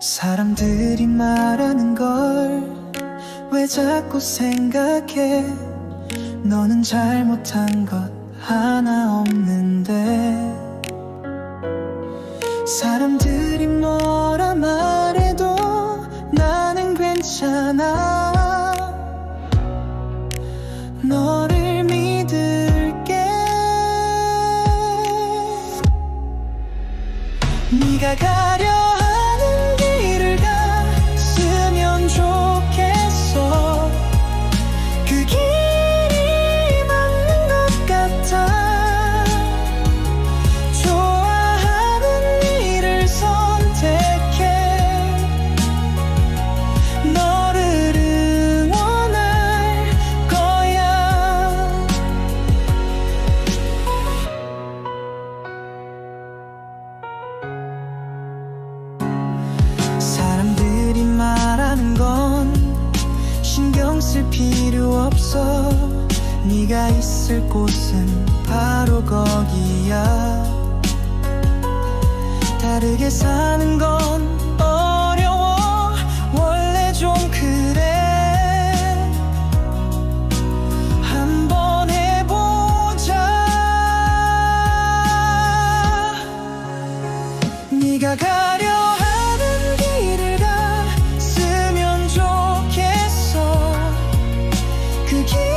사람들이 말하는 걸 왜 자꾸 생각해? 너는 잘못한 것 하나 없는데. 사람들이 뭐라 말해도 나는 괜찮아. 너를 믿을게. 네가 가려 있을 필요 없어. 네가 있을 곳은 바로 거기야. 다르게 사는 건 어려워. 원래 좀 그래. 한번 해보자. 네가 가 could you